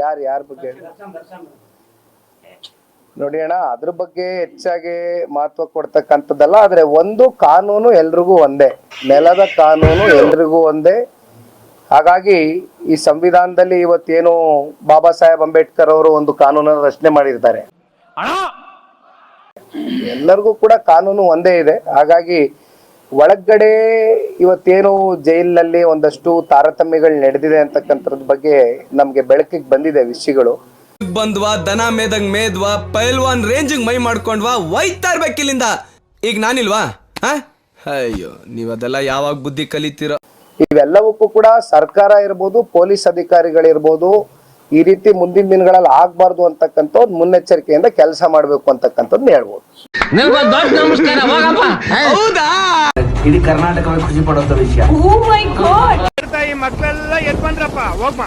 ಯಾರು ಯಾರ ಬಗ್ಗೆ? ನೋಡಿ ಅಣ್ಣ ಅದ್ರ ಬಗ್ಗೆ ಹೆಚ್ಚಾಗಿ ಮಹತ್ವ ಕೊಡ್ತಕ್ಕಂಥದ್ದಲ್ಲ ಆದ್ರೆ ಒಂದು ಕಾನೂನು ಎಲ್ರಿಗೂ ಒಂದೇ. ನೆಲದ ಕಾನೂನು ಎಲ್ರಿಗೂ ಒಂದೇ. ಹಾಗಾಗಿ ಈ ಸಂವಿಧಾನದಲ್ಲಿ ಇವತ್ತೇನು ಬಾಬಾ ಸಾಹೇಬ್ ಅಂಬೇಡ್ಕರ್ ಅವರು ಒಂದು ಕಾನೂನನ್ನು ರಚನೆ ಮಾಡಿರ್ತಾರೆ. ಎಲ್ಲರಿಗೂ ಕೂಡ ಕಾನೂನು ಒಂದೇ ಇದೆ. ಹಾಗಾಗಿ ಒಳಗಡೆ ಇವತ್ತೇನು ಜೈಲಿನಲ್ಲಿ ಒಂದಷ್ಟು ತಾರತಮ್ಯಗಳು ನಡೆದಿದೆ ಅಂತಕ್ಕಂಥದ್ರ ಬಗ್ಗೆ ನಮ್ಗೆ ಬೆಳಕಿಗೆ ಬಂದಿದೆ ವಿಷಯಗಳು. ಬಂದ್ವಾ ದನ ಮೇದಂಗ್ ಮೇದ್ವಾ ಪೈಲ್ವಾನ್ ರೇಂಜಿಂಗ್ ಮೈ ಮಾಡ್ಕೊಂಡ್ವಾ ಒಯ್ತಾ ಇರ್ಬೇಕಿಲ್ಲಿಂದ ಈಗ ನಾನಿಲ್ವಾ? ಅಯ್ಯೋ ನೀವ್ ಅದೆಲ್ಲ ಯಾವಾಗ ಬುದ್ಧಿ ಕಲಿತೀರೋ? ಇವೆಲ್ಲವಕ್ಕೂ ಕೂಡ ಸರ್ಕಾರ ಇರ್ಬೋದು ಪೊಲೀಸ್ ಅಧಿಕಾರಿಗಳಿರ್ಬೋದು ಈ ರೀತಿ ಮುಂದಿನ ದಿನಗಳಲ್ಲಿ ಆಗ್ಬಾರ್ದು ಅಂತಕ್ಕಂಥ ಒಂದು ಮುನ್ನೆಚ್ಚರಿಕೆಯಿಂದ ಕೆಲಸ ಮಾಡ್ಬೇಕು ಅಂತಕ್ಕಂಥದ್ದು ಹೇಳ್ಬೋದು. ಹೌದಾ? ಇಡೀ ಕರ್ನಾಟಕವೇ ಖುಷಿ ಪಡುವಂತ ವಿಷಯ. Oh my god! ಈ ಮಕ್ಕಳೆಲ್ಲ ಎದ್ ಬಂದ್ರಪ್ಪ ಹೋಗ್ಮ